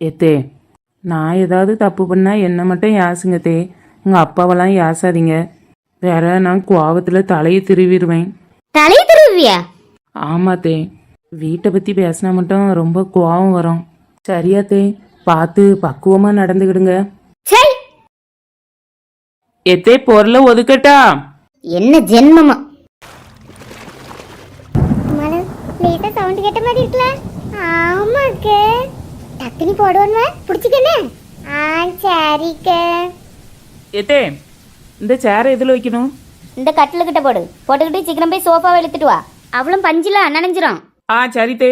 ஏத்தே நான் ஏதாவது தப்பு பண்ணா என்ன மட்டும் யாசுங்க தே. உங்கள் அப்பாவெல்லாம் யாசாதீங்க. வேற நான் கோவத்தில் தலையை திருவிடுவேன். தலையை திருவியா? ஆமாத்தே வீட்டை பற்றி பேசினா மட்டும் ரொம்ப கோவம் வரும். சரியாத்தே பார்த்து பக்குவமாக நடந்துக்கிடுங்க. சரி. எத்தே பொருளை ஒதுக்கட்டா? என்ன ஜென்மமா? மழை லேட்டா சவுண்ட் கேட்ட மாதிரி இருக்குல்ல? ஆமாக்க. டக்குனி போடுவோன்னு பிடிச்சிக்கண்ணே. ஆ சரிக்க. எத்தே இந்த சேரை எதில் வைக்கணும்? இந்த கட்டில கிட்ட போடு. போட்டுக்கிட்டு சீக்கிரம் போய் சோஃபாவை இழுத்துட்டு வா. அவளும் பஞ்சில நனைஞ்சிரும். ஆ சரித்தே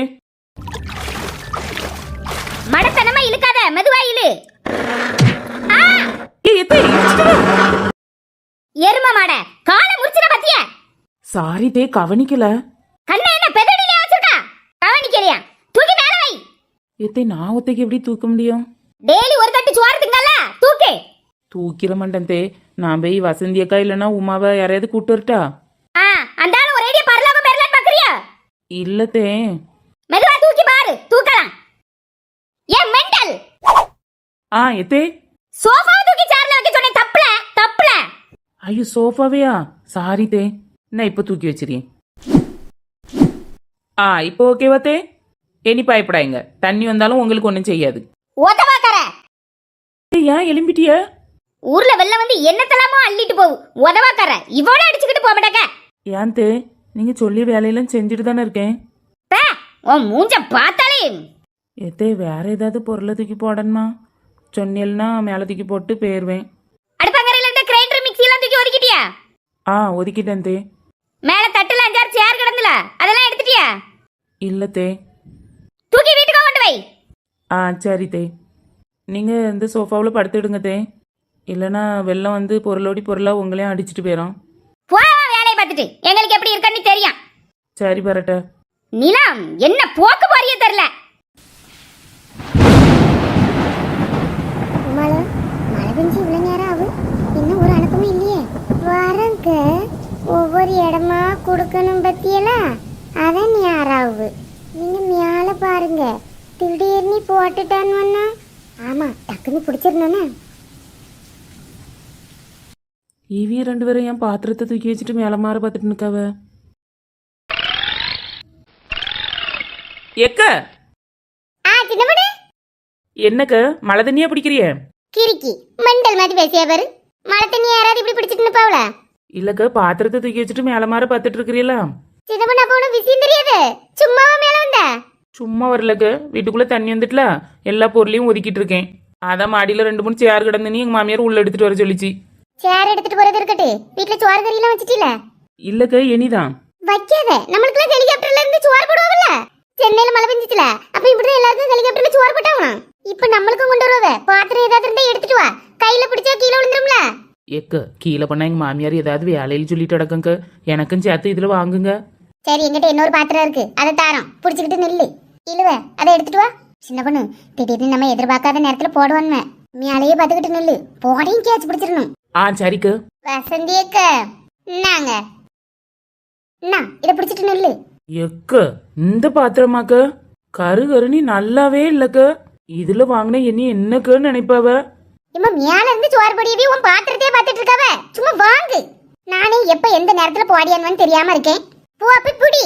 மடத்தனமா இழுக்காத. மெதுவா இழு. எரும மாட காலை முடிச்சிட பத்திய? சாரி தே கவனிக்கல கண்ணை என்ன பெதடியில வச்சிருக்கா கவனிக்கலையா தூக்கி மேல வை எத்தே நான் ஒத்தைக்கு எப்படி தூக்க முடியும்? டெய்லி ஒரு தட்டு சோறு திங்கல தூக்கு. தூக்கிற மாட்டேன் தே. நான் போய் வசந்தி அக்கா இல்லைன்னா உமாவை யாரையாவது கூட்டு வரட்டா? ஆ அந்த ஆளு ஒரு ஐடியா பரலாம பெறலான்னு பாக்குறியா? இல்ல தே. மெதுவா தூக்கி பாரு தூக்கலாம். ஏன் மெண்டல். ஆ எத்தே. சோஃபா தூக்கி சேர்ல வைக்க சொன்னேன் தப்புல தப்புல. ஐயோ சோஃபாவையா? சாரி தே. நான் இப்போ தூக்கி வச்சிருக்கேன். ஆ இப்போ ஓகேவா தே. இனி பயப்படாங்க தண்ணி வந்தாலும் உங்களுக்கு ஒன்றும் செய்யாது. உதவாக்கற ஏய், ஏன் எலும்பிட்டிய? ஊர்ல வெள்ளம் வந்து என்னத்தலாமோ அள்ளிட்டு போகும் உதவாக்கற இவள அடிச்சுக்கிட்டு போக மாட்டாக்க. ஏன் தே நீங்க சொல்லி வேலையெல்லாம் செஞ்சுட்டு தானே இருக்கேன். பே, உன் மூஞ்ச பார்த்தாலே. எத்தே வேற ஏதாவது பொருளை தூக்கி போடணுமா? சொன்னேல்னா மேலே தூக்கி போட்டு போயிருவேன். அடுப்பங்கரையில இருந்த கிரைண்டர் மிக்ஸி எல்லாம் தூக்கி ஒதுக்கிட்டியா? ஆ ஒதுக்கிட்டேன் தே. மேல தட்டுல அஞ்சாறு சேர் கிடந்துல. அதெல்லாம் எடுத்துட்டியா? இல்ல தே தூக்கி வீட்டுக்கு கொண்டு வை ஆ சரி தே. நீங்கள் இந்த சோஃபாவில் படுத்துடுங்க தே. இல்லைன்னா வெள்ளம் வந்து பொருளோடி பொருளாக உங்களையும் அடிச்சிட்டு போயிடும் போய் அவன் வேலையை பார்த்துட்டு? எங்களுக்கு எப்படி இருக்கன்னு தெரியும். சரி பரட்ட. நிலம் என்ன போக்கு போறிய தெரியல. மழை மழை பெஞ்சு இவ்வளோ நேரம் ஆகும் இன்னும் ஒரு அனுப்பவும் இல்லையே. வரங்க ஒவ்வொரு இடமா கொடுக்கணும் பத்தியெல்லாம் அதான் யாராவு நீங்க மேலே பாருங்க. திடீர்னு போட்டுட்டான்னு ஆமா டக்குன்னு பிடிச்சிருந்தோன்னே ஈவி ரெண்டு பேரும் என் பாத்திரத்தை தூக்கி வச்சுட்டு மேலே மாற பார்த்துட்டு நிற்காவ எக்க? ஆ சின்னப்படு என்னக்க மழை தண்ணியா பிடிக்கிறிய? கிறுக்கி மண்டல் மாதிரி பேசியா பாரு. மழை தண்ணி யாராவது இப்படி பிடிச்சிட்டு நிப்பாவல இல்லக்க பாத்திரத்தை தூக்கி வச்சுட்டு மேலே மாற பார்த்துட்டு இருக்கிறீங்களா சின்னப்பண்ண அப்ப உனக்கு விஷயம் தெரியாது? சும்மாவா வந்த சும்மா வரலக்க. வீட்டுக்குள்ளே தண்ணி வந்துட்டுல எல்லா பொருளையும் ஒதுக்கிட்டு இருக்கேன். அதான் மாடியில் ரெண்டு மூணு சேர் கிடந்துன்னு எங்கள் மாமியார் உள்ள எடுத்துட்டு வர சொல்லிச்சு. சேர் எடுத்துட்டு போறது இருக்கட்டு. வீட்டுல சோறு கறி எல்லாம் வச்சிட்டீல? இல்லக்க இனிதான். வைக்காத. நம்மளுக்குலாம் ஹெலிகாப்டர்ல இருந்து சோறு போடுவாங்கல்ல? சென்னையில மழை பெஞ்சிச்சுல அப்ப இப்படிதான் எல்லாருக்கும் ஹெலிகாப்டர்ல சோறு போட்டாங்க இப்ப நம்மளுக்கும் கொண்டு வருவ பாத்திரம் ஏதாவது இருந்தா எடுத்துட்டு வா. கையில பிடிச்சா கீழே விழுந்துரும்ல? எக்க கீழே பண்ணா எங்கள் மாமியார் ஏதாவது வேலையில் சொல்லிட்டு அடக்கங்க எனக்கும் சேர்த்து இதில் வாங்குங்க. சரி எங்கிட்ட இன்னொரு பாத்திரம் இருக்கு. அதை தாரோம். புடிச்சுக்கிட்டு நில்லு. இழுவ அதை எடுத்துட்டு வா. சின்ன பொண்ணு திடீர்னு நம்ம எதிர்பார்க்காத நேரத்துல போடுவான்னு மேலேயே பார்த்துக்கிட்டு நில்லு. போடையும் கேட்ச் பிடிச்சிடணும். ஆ சரிக்கு. வசந்தி அக்க என்னங்க என்ன இதை பிடிச்சிட்டு நில்லு. எக்க இந்த பாத்திரமாக்க? கரு கருணி நல்லாவே இல்லக்க. இதுல வாங்கின என்ன என்னக்குன்னு நினைப்பாவ? இம்மா மேல இருந்து சோறு பொடியவே உன் பாத்திரத்தையே பார்த்துட்டு இருக்காவ. சும்மா வாங்கு. நானே எப்ப எந்த நேரத்துல போடியான்னு தெரியாம இருக்கேன். போ அப்ப புடி.